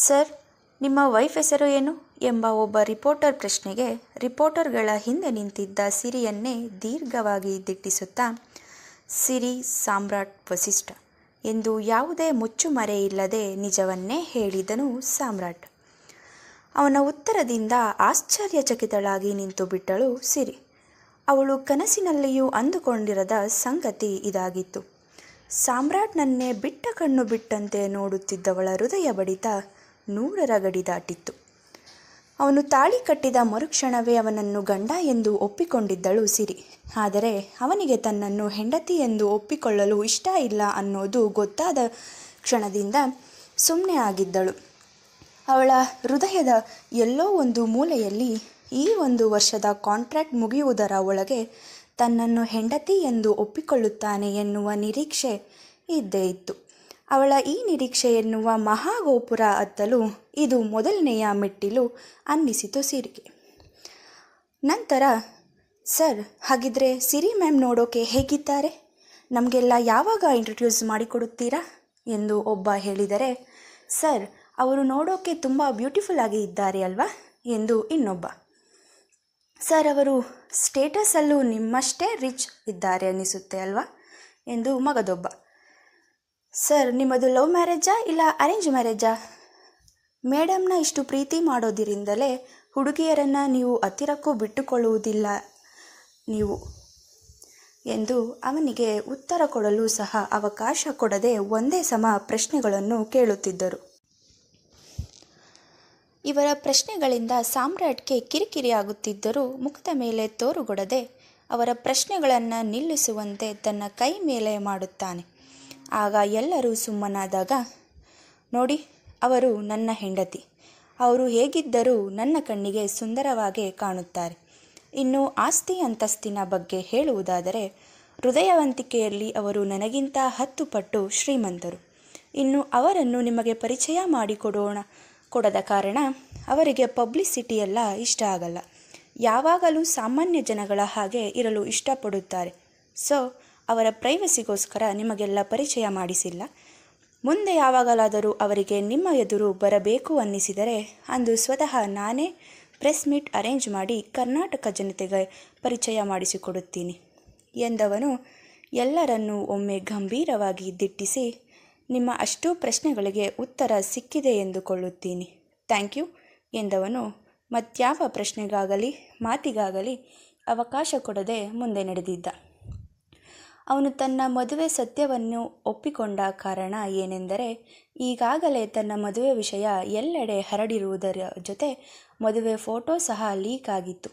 Sir, ನಿಮ್ಮ wife ಹೆಸರು ಏನು? ಎಂಬ ಒಬ್ಬ ರಿಪೋರ್ಟರ್ ಪ್ರಶ್ನೆಗೆ ರಿಪೋರ್ಟರ್ಗಳ ಹಿಂದೆ ನಿಂತಿದ್ದ ಸಿರಿಯನ್ನೇ ದೀರ್ಘವಾಗಿ ದಿಟ್ಟಿಸುತ್ತಾ, ಸಿರಿ ಸಾಮ್ರಾಟ್ ವಸಿಷ್ಠ, ಎಂದು ಯಾವುದೇ ಮುಚ್ಚುಮರೆಯಿಲ್ಲದೆ ನಿಜವನ್ನೇ ಹೇಳಿದನು ಸಾಮ್ರಾಟ್. ಅವನ ಉತ್ತರದಿಂದ ಆಶ್ಚರ್ಯಚಕಿತಳಾಗಿ ನಿಂತು ಬಿಟ್ಟಳು ಸಿರಿ. ಅವಳು ಕನಸಿನಲ್ಲಿಯೂ ಅಂದುಕೊಂಡಿರದ ಸಂಗತಿ ಇದಾಗಿತ್ತು. ಸಾಮ್ರಾಟ್ನನ್ನೇ ಬಿಟ್ಟ ಕಣ್ಣು ಬಿಟ್ಟಂತೆ ನೋಡುತ್ತಿದ್ದವಳ ಹೃದಯ ಬಡಿತ ನೂರರ ಗಡಿ ದಾಟಿತ್ತು. ಅವನು ತಾಳಿ ಕಟ್ಟಿದ ಮರುಕ್ಷಣವೇ ಅವನನ್ನು ಗಂಡ ಎಂದು ಒಪ್ಪಿಕೊಂಡಿದ್ದಳು ಸಿರಿ. ಆದರೆ ಅವನಿಗೆ ತನ್ನನ್ನು ಹೆಂಡತಿ ಎಂದು ಒಪ್ಪಿಕೊಳ್ಳಲು ಇಷ್ಟ ಇಲ್ಲ ಅನ್ನೋದು ಗೊತ್ತಾದ ಕ್ಷಣದಿಂದ ಸುಮ್ಮನೆ ಆಗಿದ್ದಳು. ಅವಳ ಹೃದಯದ ಎಲ್ಲೋ ಒಂದು ಮೂಲೆಯಲ್ಲಿ ಈ ಒಂದು ವರ್ಷದ ಕಾಂಟ್ರಾಕ್ಟ್ ಮುಗಿಯುವುದರ ಒಳಗೆ ತನ್ನನ್ನು ಹೆಂಡತಿ ಎಂದು ಒಪ್ಪಿಕೊಳ್ಳುತ್ತಾನೆ ಎನ್ನುವ ನಿರೀಕ್ಷೆ ಇದ್ದೇ ಇತ್ತು. ಅವಳ ಈ ನಿರೀಕ್ಷೆ ಎನ್ನುವ ಮಹಾಗೋಪುರ ಹತ್ತಲು ಇದು ಮೊದಲನೆಯ ಮೆಟ್ಟಿಲು ಅನ್ನಿಸಿತು ಸಿರಿಗೆ. ನಂತರ, ಸರ್, ಹಾಗಿದ್ರೆ ಸಿರಿ ಮ್ಯಾಮ್ ನೋಡೋಕೆ ಹೇಗಿದ್ದಾರೆ? ನಮಗೆಲ್ಲ ಯಾವಾಗ ಇಂಟ್ರೊಡ್ಯೂಸ್ ಮಾಡಿಕೊಡುತ್ತೀರಾ? ಎಂದು ಒಬ್ಬ ಹೇಳಿದರೆ, ಸರ್, ಅವರು ನೋಡೋಕೆ ತುಂಬ ಬ್ಯೂಟಿಫುಲ್ ಆಗಿ ಇದ್ದಾರೆ ಅಲ್ವಾ? ಎಂದು ಇನ್ನೊಬ್ಬ, ಸರ್, ಅವರು ಸ್ಟೇಟಸಲ್ಲೂ ನಿಮ್ಮಷ್ಟೇ ರಿಚ್ ಇದ್ದಾರೆ ಅನ್ನಿಸುತ್ತೆ ಅಲ್ವಾ? ಎಂದು ಮಗದೊಬ್ಬ ಸರ್ ನಿಮ್ಮದು ಲವ್ ಮ್ಯಾರೇಜಾ ಇಲ್ಲ ಅರೇಂಜ್ ಮ್ಯಾರೇಜಾ ಮೇಡಮ್ನ ಇಷ್ಟು ಪ್ರೀತಿ ಮಾಡೋದಿರಿಂದಲೇ ಹುಡುಗಿಯರನ್ನು ನೀವು ಹತ್ತಿರಕ್ಕೂ ಬಿಟ್ಟುಕೊಳ್ಳುವುದಿಲ್ಲ ನೀವು ಎಂದು ಅವನಿಗೆ ಉತ್ತರ ಕೊಡಲು ಸಹ ಅವಕಾಶ ಕೊಡದೆ ಒಂದೇ ಸಮ ಪ್ರಶ್ನೆಗಳನ್ನು ಕೇಳುತ್ತಿದ್ದರು. ಇವರ ಪ್ರಶ್ನೆಗಳಿಂದ ಸಾಮ್ರಾಟ್ಗೆ ಕಿರಿಕಿರಿಯಾಗುತ್ತಿದ್ದರೂ ಮುಖದ ಮೇಲೆ ತೋರುಗೊಡದೆ ಅವರ ಪ್ರಶ್ನೆಗಳನ್ನು ನಿಲ್ಲಿಸುವಂತೆ ತನ್ನ ಕೈ ಮೇಲೆ ಮಾಡುತ್ತಾನೆ. ಆಗ ಎಲ್ಲರೂ ಸುಮ್ಮನಾದಾಗ, ನೋಡಿ, ಅವರು ನನ್ನ ಹೆಂಡತಿ. ಅವರು ಹೇಗಿದ್ದರೂ ನನ್ನ ಕಣ್ಣಿಗೆ ಸುಂದರವಾಗಿ ಕಾಣುತ್ತಾರೆ. ಇನ್ನು ಆಸ್ತಿ ಅಂತಸ್ತಿನ ಬಗ್ಗೆ ಹೇಳುವುದಾದರೆ, ಹೃದಯವಂತಿಕೆಯಲ್ಲಿ ಅವರು ನನಗಿಂತ ಹತ್ತು ಪಟ್ಟು ಶ್ರೀಮಂತರು. ಇನ್ನು ಅವರನ್ನು ನಿಮಗೆ ಪರಿಚಯ ಮಾಡಿಕೊಡೋಣ, ಕೊಡದ ಕಾರಣ ಅವರಿಗೆ ಪಬ್ಲಿಸಿಟಿ ಎಲ್ಲ ಇಷ್ಟ ಆಗಲ್ಲ. ಯಾವಾಗಲೂ ಸಾಮಾನ್ಯ ಜನಗಳ ಹಾಗೆ ಇರಲು ಇಷ್ಟಪಡುತ್ತಾರೆ. ಸೊ ಅವರ ಪ್ರೈವಸಿಗೋಸ್ಕರ ನಿಮಗೆಲ್ಲ ಪರಿಚಯ ಮಾಡಿಸಿಲ್ಲ. ಮುಂದೆ ಯಾವಾಗಲಾದರೂ ಅವರಿಗೆ ನಿಮ್ಮ ಎದುರು ಬರಬೇಕು ಅನ್ನಿಸಿದರೆ ಅಂದು ಸ್ವತಃ ನಾನೇ ಪ್ರೆಸ್ ಮೀಟ್ ಅರೇಂಜ್ ಮಾಡಿ ಕರ್ನಾಟಕ ಜನತೆಗೆ ಪರಿಚಯ ಮಾಡಿಸಿಕೊಡುತ್ತೀನಿ ಎಂದವನು ಎಲ್ಲರನ್ನೂ ಒಮ್ಮೆ ಗಂಭೀರವಾಗಿ ದಿಟ್ಟಿಸಿ, ನಿಮ್ಮ ಅಷ್ಟೂ ಪ್ರಶ್ನೆಗಳಿಗೆ ಉತ್ತರ ಸಿಕ್ಕಿದೆ ಎಂದುಕೊಳ್ಳುತ್ತೀನಿ. ಥ್ಯಾಂಕ್ ಯು ಎಂದವನು ಮತ್ಯಾವ ಪ್ರಶ್ನೆಗಾಗಲಿ, ಮಾತಿಗಾಗಲಿ ಅವಕಾಶ ಕೊಡದೆ ಮುಂದೆ ನಡೆದಿದ್ದ. ಅವನು ತನ್ನ ಮದುವೆ ಸತ್ಯವನ್ನು ಒಪ್ಪಿಕೊಂಡ ಕಾರಣ ಏನೆಂದರೆ, ಈಗಾಗಲೇ ತನ್ನ ಮದುವೆ ವಿಷಯ ಎಲ್ಲೆಡೆ ಹರಡಿರುವುದರ ಜೊತೆ ಮದುವೆ ಫೋಟೋ ಸಹ ಲೀಕ್ ಆಗಿತ್ತು.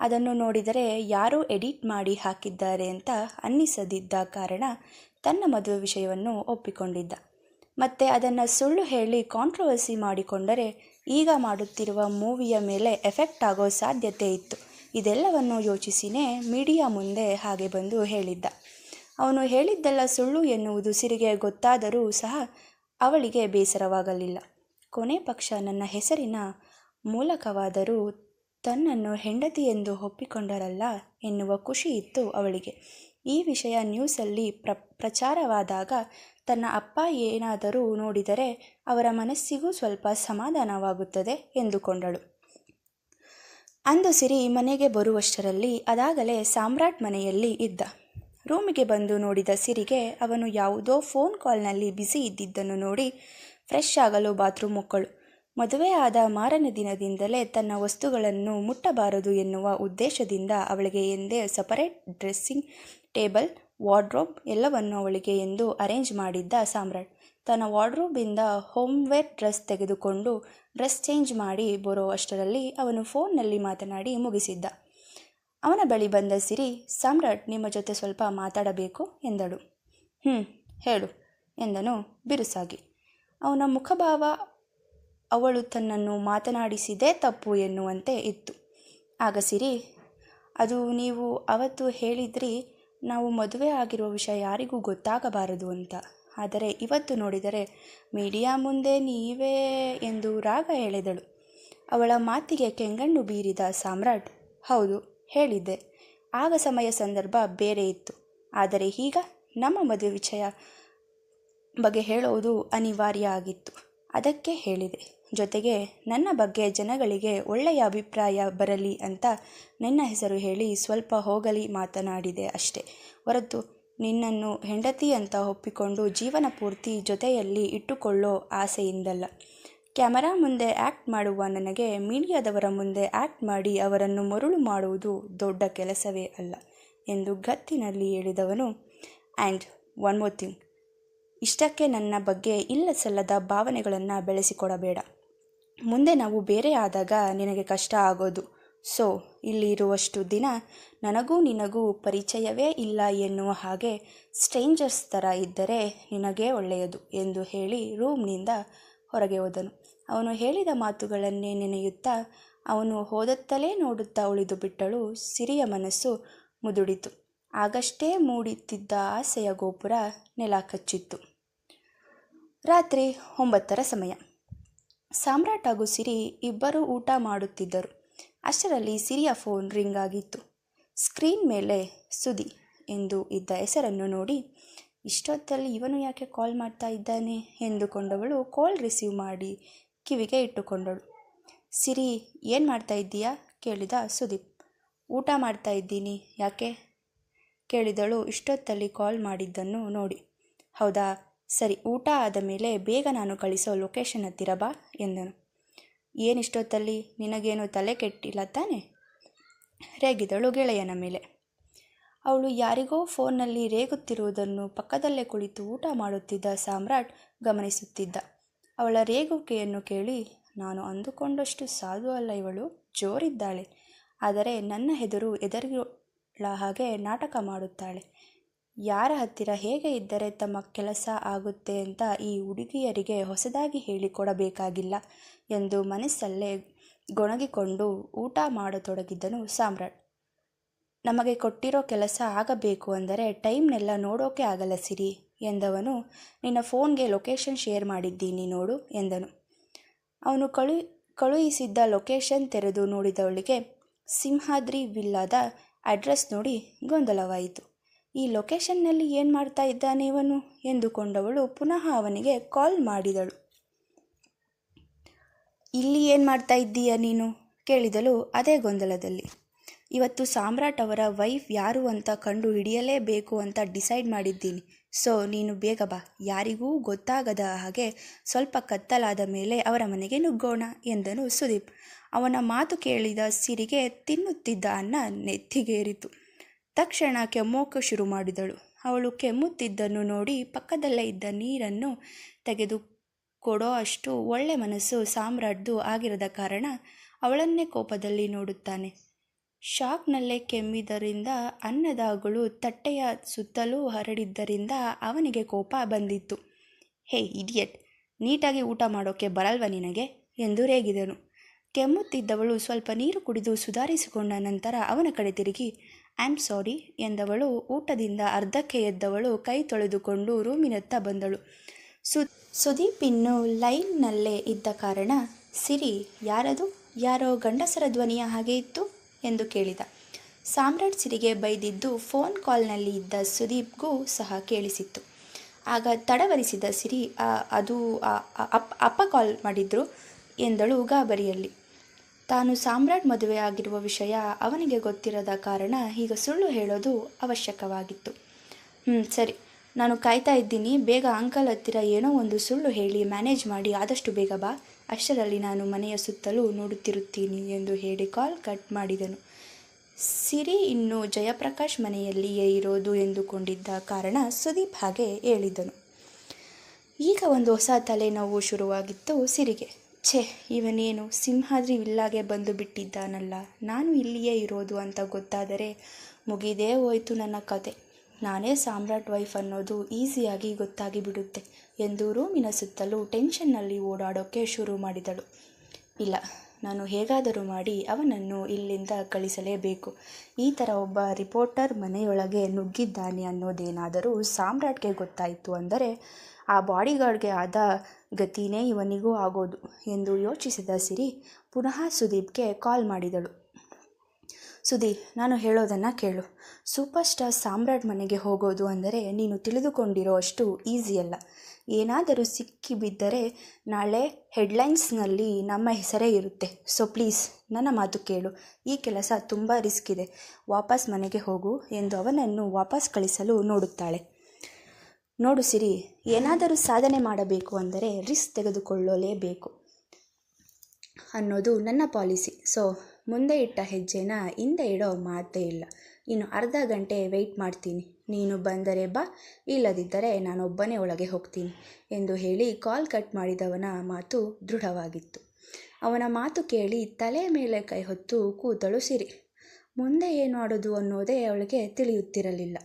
ಅದನ್ನು ನೋಡಿದರೆ ಯಾರೋ ಎಡಿಟ್ ಮಾಡಿ ಹಾಕಿದ್ದಾರೆ ಅಂತ ಅನ್ನಿಸದಿದ್ದ ಕಾರಣ ತನ್ನ ಮದುವೆ ವಿಷಯವನ್ನು ಒಪ್ಪಿಕೊಂಡಿದ್ದ. ಮತ್ತು ಅದನ್ನು ಸುಳ್ಳು ಹೇಳಿ ಕಾಂಟ್ರವರ್ಸಿ ಮಾಡಿಕೊಂಡರೆ ಈಗ ಮಾಡುತ್ತಿರುವ ಮೂವಿಯ ಮೇಲೆ ಎಫೆಕ್ಟ್ ಆಗೋ ಸಾಧ್ಯತೆ ಇತ್ತು. ಇದೆಲ್ಲವನ್ನು ಯೋಚಿಸಿನೇ ಮೀಡಿಯಾ ಮುಂದೆ ಹಾಗೆ ಬಂದು ಹೇಳಿದ್ದ. ಅವನು ಹೇಳಿದ್ದೆಲ್ಲ ಸುಳ್ಳು ಎನ್ನುವುದು ಸಿರಿಗೆ ಗೊತ್ತಾದರೂ ಸಹ ಅವಳಿಗೆ ಬೇಸರವಾಗಲಿಲ್ಲ. ಕೊನೆ ಪಕ್ಷ ನನ್ನ ಹೆಸರಿನ ಮೂಲಕವಾದರೂ ತನ್ನನ್ನು ಹೆಂಡತಿ ಎಂದು ಒಪ್ಪಿಕೊಂಡರಲ್ಲ ಎನ್ನುವ ಖುಷಿ ಇತ್ತು ಅವಳಿಗೆ. ಈ ವಿಷಯ ನ್ಯೂಸಲ್ಲಿ ಪ್ರ, ಪ್ರಚಾರವಾದಾಗ ತನ್ನ ಅಪ್ಪ ಏನಾದರೂ ನೋಡಿದರೆ ಅವರ ಮನಸ್ಸಿಗೂ ಸ್ವಲ್ಪ ಸಮಾಧಾನವಾಗುತ್ತದೆ ಎಂದುಕೊಂಡಳು. ಅಂದು ಸಿರಿ ಮನೆಗೆ ಬರುವಷ್ಟರಲ್ಲಿ ಅದಾಗಲೇ ಸಾಮ್ರಾಟ್ ಮನೆಯಲ್ಲಿ ಇದ್ದ. ರೂಮಿಗೆ ಬಂದು ನೋಡಿದ ಸಿರಿಗೆ ಅವನು ಯಾವುದೋ ಫೋನ್ ಕಾಲ್ನಲ್ಲಿ ಬ್ಯುಸಿ ಇದ್ದಿದ್ದನ್ನು ನೋಡಿ ಫ್ರೆಶ್ ಆಗಲು ಬಾತ್ರೂಮ್ ಮಕ್ಕಳು ಮದುವೆ ಆದ ಮಾರನೇ ದಿನದಿಂದಲೇ ತನ್ನ ವಸ್ತುಗಳನ್ನು ಮುಟ್ಟಬಾರದು ಎನ್ನುವ ಉದ್ದೇಶದಿಂದ ಅವಳಿಗೆ ಎಂದೇ ಸಪರೇಟ್ ಡ್ರೆಸ್ಸಿಂಗ್ ಟೇಬಲ್, ವಾರ್ಡ್ರೋಬ್ ಎಲ್ಲವನ್ನು ಅವಳಿಗೆ ಎಂದು ಅರೇಂಜ್ ಮಾಡಿದ್ದ ಸಾಮ್ರಾಟ್. ತನ್ನ ವಾರ್ಡ್ರೋಬಿಂದ ಹೋಮ್ವೇರ್ ಡ್ರೆಸ್ ತೆಗೆದುಕೊಂಡು ಡ್ರೆಸ್ ಚೇಂಜ್ ಮಾಡಿ ಬರೋ ಅಷ್ಟರಲ್ಲಿ ಅವನು ಫೋನ್ನಲ್ಲಿ ಮಾತನಾಡಿ ಮುಗಿಸಿದ್ದ. ಅವನ ಬಳಿ ಬಂದ ಸಿರಿ, ಸಾಮ್ರಾಟ್, ನಿಮ್ಮ ಜೊತೆ ಸ್ವಲ್ಪ ಮಾತಾಡಬೇಕು ಎಂದಳು. ಹ್ಞೂ ಹೇಳು ಎಂದನು ಬಿರುಸಾಗಿ. ಅವನ ಮುಖಭಾವ, ಅವಳು ತನ್ನನ್ನು ಮಾತನಾಡಿಸಿದೇ ತಪ್ಪು ಎನ್ನುವಂತೆ ಇತ್ತು. ಆಗ ಸಿರಿ, ಅದು ನೀವು ಅವತ್ತು ಹೇಳಿದ್ರಿ, ನಾವು ಮದುವೆ ಆಗಿರುವ ವಿಷಯ ಯಾರಿಗೂ ಗೊತ್ತಾಗಬಾರದು ಅಂತ. ಆದರೆ ಇವತ್ತು ನೋಡಿದರೆ ಮೀಡಿಯಾ ಮುಂದೆ ನೀವೇ ಎಂದು ರಾಗ ಎಳೆದಳು ಅವಳ ಮಾತಿಗೆ ಕೆಂಗಣ್ಣು ಬೀರಿದ ಸಾಮ್ರಾಟ್, ಹೌದು ಹೇಳಿದ್ದೆ. ಆಗ ಸಮಯ ಸಂದರ್ಭ ಬೇರೆ ಇತ್ತು. ಆದರೆ ಈಗ ನಮ್ಮ ಮದುವೆ ವಿಷಯ ಬಗ್ಗೆ ಹೇಳುವುದು ಅನಿವಾರ್ಯ ಆಗಿತ್ತು. ಅದಕ್ಕೆ ಹೇಳಿದೆ. ಜೊತೆಗೆ ನನ್ನ ಬಗ್ಗೆ ಜನಗಳಿಗೆ ಒಳ್ಳೆಯ ಅಭಿಪ್ರಾಯ ಬರಲಿ ಅಂತ ನಿನ್ನ ಹೆಸರು ಹೇಳಿ ಸ್ವಲ್ಪ ಹೋಗಲಿ ಮಾತನಾಡಿದೆ ಅಷ್ಟೆ. ಹೊರತು ನಿನ್ನನ್ನು ಹೆಂಡತಿ ಅಂತ ಒಪ್ಪಿಕೊಂಡು ಜೀವನ ಪೂರ್ತಿ ಜೊತೆಯಲ್ಲಿ ಇಟ್ಟುಕೊಳ್ಳೋ ಆಸೆಯಿಂದಲ್ಲ. ಕ್ಯಾಮರಾ ಮುಂದೆ ಆ್ಯಕ್ಟ್ ಮಾಡುವ ನನಗೆ ಮೀಡಿಯಾದವರ ಮುಂದೆ ಆ್ಯಕ್ಟ್ ಮಾಡಿ ಅವರನ್ನು ಮರುಳು ಮಾಡುವುದು ದೊಡ್ಡ ಕೆಲಸವೇ ಅಲ್ಲ ಎಂದು ಗತ್ತಿನಲ್ಲಿ ಹೇಳಿದವನು ಆ್ಯಂಡ್ ಒನ್ ಮೋರ್ ಥಿಂಗ್. ಇಷ್ಟಕ್ಕೆ ನನ್ನ ಬಗ್ಗೆ ಇಲ್ಲ ಸಲ್ಲದ ಭಾವನೆಗಳನ್ನು ಬೆಳೆಸಿಕೊಡಬೇಡ. ಮುಂದೆ ನಾವು ಬೇರೆ ಆದಾಗ ನಿನಗೆ ಕಷ್ಟ ಆಗೋದು. ಸೊ ಇಲ್ಲಿ ಇರುವಷ್ಟು ದಿನ ನನಗೂ ನಿನಗೂ ಪರಿಚಯವೇ ಇಲ್ಲ ಎನ್ನುವ ಹಾಗೆ ಸ್ಟ್ರೇಂಜರ್ಸ್ ಥರ ಇದ್ದರೆ ನಿನಗೇ ಒಳ್ಳೆಯದು ಎಂದು ಹೇಳಿ ರೂಮ್ನಿಂದ ಹೊರಗೆ ಹೋದನು. ಅವನು ಹೇಳಿದ ಮಾತುಗಳನ್ನೇ ನೆನೆಯುತ್ತಾ ಅವನು ಹೋದತ್ತಲೇ ನೋಡುತ್ತಾ ಉಳಿದು ಬಿಟ್ಟಳು. ಸಿರಿಯ ಮನಸ್ಸು ಮುದುಡಿತು. ಆಗಷ್ಟೇ ಮೂಡುತ್ತಿದ್ದ ಆಸೆಯ ಗೋಪುರ ನೆಲ ಕಚ್ಚಿತ್ತು ರಾತ್ರಿ ಒಂಬತ್ತರ ಸಮಯ. ಸಾಮ್ರಾಟ್ ಹಾಗೂ ಸಿರಿ ಇಬ್ಬರೂ ಊಟ ಮಾಡುತ್ತಿದ್ದರು. ಅಷ್ಟರಲ್ಲಿ ಸಿರಿಯ ಫೋನ್ ರಿಂಗ್ ಆಗಿತ್ತು. ಸ್ಕ್ರೀನ್ ಮೇಲೆ ಸುದಿ ಎಂದು ಇದ್ದ ಹೆಸರನ್ನು ನೋಡಿ ಇಷ್ಟೊತ್ತಲ್ಲಿ ಇವನು ಯಾಕೆ ಕಾಲ್ ಮಾಡ್ತಾ ಇದ್ದಾನೆ ಎಂದುಕೊಂಡವಳು ಕಾಲ್ ರಿಸೀವ್ ಮಾಡಿ ಕಿವಿಗೆ ಇಟ್ಟುಕೊಂಡಳು. ಸಿರಿ, ಏನು ಮಾಡ್ತಾ ಇದ್ದೀಯಾ? ಕೇಳಿದ ಸುದೀಪ್. ಊಟ ಮಾಡ್ತಾ ಇದ್ದೀನಿ, ಯಾಕೆ? ಕೇಳಿದಳು ಇಷ್ಟೊತ್ತಲ್ಲಿ ಕಾಲ್ ಮಾಡಿದ್ದನ್ನು ನೋಡಿ. ಹೌದಾ? ಸರಿ, ಊಟ ಆದ ಮೇಲೆ ಬೇಗ ನಾನು ಕಳಿಸೋ ಲೊಕೇಶನ್ ಹತ್ತಿರ ಬಾ, ಎಂದನು. ಏನಿಷ್ಟೊತ್ತಲ್ಲಿ ನಿನಗೇನು ತಲೆ ಕೆಟ್ಟಿಲ್ಲ ತಾನೆ? ರೇಗಿದಳು ಗೆಳೆಯನ ಮೇಲೆ. ಅವಳು ಯಾರಿಗೋ ಫೋನ್ನಲ್ಲಿ ರೇಗುತ್ತಿರುವುದನ್ನು ಪಕ್ಕದಲ್ಲೇ ಕುಳಿತು ಊಟ ಮಾಡುತ್ತಿದ್ದ ಸಾಮ್ರಾಟ್ ಗಮನಿಸುತ್ತಿದ್ದ. ಅವಳ ರೇಗುವಿಕೆಯನ್ನು ಕೇಳಿ, ನಾನು ಅಂದುಕೊಂಡಷ್ಟು ಸಾಧು ಅಲ್ಲ ಇವಳು, ಜೋರಿದ್ದಾಳೆ. ಆದರೆ ನನ್ನ ಹೆದರು ಎದುರುಗಳ ಹಾಗೆ ನಾಟಕ ಮಾಡುತ್ತಾಳೆ. ಯಾರ ಹತ್ತಿರ ಹೇಗೆ ಇದ್ದರೆ ತಮ್ಮ ಕೆಲಸ ಆಗುತ್ತೆ ಅಂತ ಈ ಹುಡುಗಿಯರಿಗೆ ಹೊಸದಾಗಿ ಹೇಳಿಕೊಡಬೇಕಾಗಿಲ್ಲ ಎಂದು ಮನಸ್ಸಲ್ಲೇ ಗೊಣಗಿಕೊಂಡು ಊಟ ಮಾಡತೊಡಗಿದ್ದನು ಸಾಮ್ರಾಟ್. ನಮಗೆ ಕೊಟ್ಟಿರೋ ಕೆಲಸ ಆಗಬೇಕು ಅಂದರೆ ಟೈಮ್ನೆಲ್ಲ ನೋಡೋಕೆ ಆಗಲ್ಲ ಸಿರಿ ಎಂದವನು, ನಿನ್ನ ಫೋನ್ಗೆ ಲೊಕೇಶನ್ ಶೇರ್ ಮಾಡಿದ್ದೀನಿ ನೋಡು ಎಂದನು. ಅವನು ಕಳು, ಕಳುಹಿಸಿದ್ದ ಲೊಕೇಶನ್ ತೆರೆದು ನೋಡಿದವಳಿಗೆ ಸಿಂಹಾದ್ರಿ ವಿಲ್ಲಾದ ಅಡ್ರೆಸ್ ನೋಡಿ ಗೊಂದಲವಾಯಿತು. ಈ ಲೊಕೇಶನ್ನಲ್ಲಿ ಏನು ಮಾಡ್ತಾ ಇದ್ದಾನೆ ಇವನು ಎಂದುಕೊಂಡವಳು ಪುನಃ ಅವನಿಗೆ ಕಾಲ್ ಮಾಡಿದಳು. ಇಲ್ಲಿ ಏನು ಮಾಡ್ತಾ ಇದ್ದೀಯ ನೀನು? ಕೇಳಿದಳು ಅದೇ ಗೊಂದಲದಲ್ಲಿ. ಇವತ್ತು ಸಾಮ್ರಾಟ್ ಅವರ ವೈಫ್ ಯಾರು ಅಂತ ಕಂಡು ಹಿಡಿಯಲೇಬೇಕು ಅಂತ ಡಿಸೈಡ್ ಮಾಡಿದ್ದೀನಿ. ಸೊ, ನೀನು ಬೇಗ ಬಾ. ಯಾರಿಗೂ ಗೊತ್ತಾಗದ ಹಾಗೆ ಸ್ವಲ್ಪ ಕತ್ತಲಾದ ಮೇಲೆ ಅವರ ಮನೆಗೆ ನುಗ್ಗೋಣ ಎಂದನು ಸುದೀಪ್. ಅವನ ಮಾತು ಕೇಳಿದ ಸಿರಿಗೆ ತಿನ್ನುತ್ತಿದ್ದ ಅನ್ನ ನೆತ್ತಿಗೇರಿತು. ತಕ್ಷಣ ಕೆಮ್ಮೋಕೆ ಶುರು ಮಾಡಿದಳು. ಅವಳು ಕೆಮ್ಮುತ್ತಿದ್ದನ್ನು ನೋಡಿ ಪಕ್ಕದಲ್ಲೇ ಇದ್ದ ನೀರನ್ನು ತೆಗೆದು ಕೊಡೋ ಅಷ್ಟು ಒಳ್ಳೆ ಮನಸ್ಸು ಸಾಮ್ರಾಟ್ದು ಆಗಿರದ ಕಾರಣ ಅವಳನ್ನೇ ಕೋಪದಲ್ಲಿ ನೋಡುತ್ತಾನೆ. ಶಾಕ್ನಲ್ಲೇ ಕೆಮ್ಮಿದ್ದರಿಂದ ಅನ್ನದಾಗಳು ತಟ್ಟೆಯ ಸುತ್ತಲೂ ಹರಡಿದ್ದರಿಂದ ಅವನಿಗೆ ಕೋಪ ಬಂದಿತ್ತು. Hey, idiot! ನೀಟಾಗಿ ಊಟ ಮಾಡೋಕ್ಕೆ ಬರಲ್ವ ನಿನಗೆ? ಎಂದು ರೇಗಿದನು. ಕೆಮ್ಮುತ್ತಿದ್ದವಳು ಸ್ವಲ್ಪ ನೀರು ಕುಡಿದು ಸುಧಾರಿಸಿಕೊಂಡ ನಂತರ ಅವನ ಕಡೆ ತಿರುಗಿ, ಐ ಆಮ್ ಸಾರಿ ಎಂದವಳು ಊಟದಿಂದ ಅರ್ಧಕ್ಕೆ ಎದ್ದವಳು ಕೈ ತೊಳೆದುಕೊಂಡು ರೂಮಿನತ್ತ ಬಂದಳು. ಸು, ಸುದೀಪ್ ಇನ್ನು ಲೈನ್ನಲ್ಲೇ ಇದ್ದ ಕಾರಣ, ಸಿರಿ, ಯಾರದು? ಯಾರೋ ಗಂಡಸರ ಧ್ವನಿಯ ಹಾಗೆ ಇತ್ತು? ಎಂದು ಕೇಳಿದ. ಸಾಮ್ರಾಟ್ ಸಿರಿಗೆ ಬೈದಿದ್ದು ಫೋನ್ ಕಾಲ್ನಲ್ಲಿ ಇದ್ದ ಸುದೀಪ್ಗೂ ಸಹ ಕೇಳಿಸಿತ್ತು. ಆಗ ತಡವರಿಸಿದ ಸಿರಿ ಅದು ಅಪ್ಪ ಕಾಲ್ ಮಾಡಿದ್ರು ಎಂದಳು ಗಾಬರಿಯಲ್ಲಿ ತಾನು ಸಾಮ್ರಾಟ್ ಮದುವೆ ಆಗಿರುವ ವಿಷಯ ಅವನಿಗೆ ಗೊತ್ತಿರದ ಕಾರಣ ಈಗ ಸುಳ್ಳು ಹೇಳೋದು ಅವಶ್ಯಕವಾಗಿತ್ತು. ಹ್ಞೂ ಸರಿ. ನಾನು ಕಾಯ್ತಾ ಇದ್ದೀನಿ. ಬೇಗ ಅಂಕಲ್ ಹತ್ತಿರ ಏನೋ ಒಂದು ಸುಳ್ಳು ಹೇಳಿ, ಮ್ಯಾನೇಜ್ ಮಾಡಿ. ಆದಷ್ಟು ಬೇಗ ಬಾ. ಅಷ್ಟರಲ್ಲಿ ನಾನು ಮನೆಯ ಸುತ್ತಲೂ ನೋಡುತ್ತಿರುತ್ತೀನಿ ಎಂದು ಹೇಳಿ ಕಾಲ್ ಕಟ್ ಮಾಡಿದನು. ಸಿರಿ ಇನ್ನು ಜಯಪ್ರಕಾಶ್ ಮನೆಯಲ್ಲಿಯೇ ಇರೋದು ಎಂದುಕೊಂಡಿದ್ದ ಕಾರಣ ಸುದೀಪ್ ಹಾಗೆ ಹೇಳಿದನು. ಈಗ ಒಂದು ಹೊಸ ತಲೆನೋವು ಶುರುವಾಗಿತ್ತು ಸಿರಿಗೆ. ಛೇ, ಇವನೇನು ಸಿಂಹಾದ್ರಿ ವಿಲ್ಲಾಗೆ ಬಂದು ಬಿಟ್ಟಿದ್ದಾನಲ್ಲ. ನಾನು ಇಲ್ಲಿಯೇ ಇರೋದು ಅಂತ ಗೊತ್ತಾದರೆ ಮುಗಿದೇ ಹೋಯಿತು ನನ್ನ ಕತೆ. ನಾನೇ ಸಾಮ್ರಾಟ್ ವೈಫ್ ಅನ್ನೋದು ಈಸಿಯಾಗಿ ಗೊತ್ತಾಗಿ ಬಿಡುತ್ತೆ ಎಂದು ರೂಮಿನ ಸುತ್ತಲೂ ಟೆನ್ಷನ್ನಲ್ಲಿ ಓಡಾಡೋಕ್ಕೆ ಶುರು ಮಾಡಿದಳು. ಇಲ್ಲ, ನಾನು ಹೇಗಾದರೂ ಮಾಡಿ ಅವನನ್ನು ಇಲ್ಲಿಂದ ಕಳಿಸಲೇಬೇಕು. ಈ ಥರ ಒಬ್ಬ ರಿಪೋರ್ಟರ್ ಮನೆಯೊಳಗೆ ನುಗ್ಗಿದ್ದಾನೆ ಅನ್ನೋದೇನಾದರೂ ಸಾಮ್ರಾಟ್ಗೆ ಗೊತ್ತಾಯಿತು ಅಂದರೆ ಆ ಬಾಡಿಗಾರ್ಡ್ಗೆ ಆದ ಗತಿನೇ ಇವನಿಗೂ ಆಗೋದು ಎಂದು ಯೋಚಿಸಿದ ಸಿರಿ ಪುನಃ ಸುದೀಪ್ಗೆ ಕಾಲ್ ಮಾಡಿದಳು. ಸುಧಿ ನಾನು ಹೇಳೋದನ್ನು ಕೇಳು. ಸೂಪರ್ ಸ್ಟಾರ್ ಸಾಮ್ರಾಟ್ ಮನೆಗೆ ಹೋಗೋದು ಅಂದರೆ ನೀನು ತಿಳಿದುಕೊಂಡಿರೋ ಅಷ್ಟು ಈಸಿಯಲ್ಲ ಏನಾದರೂ ಸಿಕ್ಕಿ ಬಿದ್ದರೆ ನಾಳೆ ಹೆಡ್ಲೈನ್ಸ್ನಲ್ಲಿ ನಮ್ಮ ಹೆಸರೇ ಇರುತ್ತೆ. ಸೊ ಪ್ಲೀಸ್ ನನ್ನ ಮಾತು ಕೇಳು. ಈ ಕೆಲಸ ತುಂಬ ರಿಸ್ಕ್ ಇದೆ. ವಾಪಸ್ ಮನೆಗೆ ಹೋಗು ಎಂದು ಅವನನ್ನು ವಾಪಸ್ ಕಳಿಸಲು ನೋಡುತ್ತಾಳೆ. ನೋಡು ಸಿರಿ, ಏನಾದರೂ ಸಾಧನೆ ಮಾಡಬೇಕು ಅಂದರೆ ರಿಸ್ಕ್ ತೆಗೆದುಕೊಳ್ಳಲೇಬೇಕು ಅನ್ನೋದು ನನ್ನ ಪಾಲಿಸಿ. ಸೊ ಮುಂದೆ ಇಟ್ಟ ಹೆಜ್ಜೆನ ಹಿಂದೆ ಇಡೋ ಮಾತೇ ಇಲ್ಲ. ಇನ್ನು ಅರ್ಧ ಗಂಟೆ ವೆಯ್ಟ್ ಮಾಡ್ತೀನಿ. ನೀನು ಬಂದರೆ ಬಾ. ಇಲ್ಲದಿದ್ದರೆ ನಾನೊಬ್ಬನೇ ಒಳಗೆ ಹೋಗ್ತೀನಿ ಎಂದು ಹೇಳಿ ಕಾಲ್ ಕಟ್ ಮಾಡಿದವನ ಮಾತು ದೃಢವಾಗಿತ್ತು. ಅವನ ಮಾತು ಕೇಳಿ ತಲೆ ಮೇಲೆ ಕೈ ಹೊತ್ತು ಕೂತಳು ಸಿರಿ. ಮುಂದೆ ಏನು ಮಾಡೋದು ಅನ್ನೋದೇ ಅವಳಿಗೆ ತಿಳಿಯುತ್ತಿರಲಿಲ್ಲ.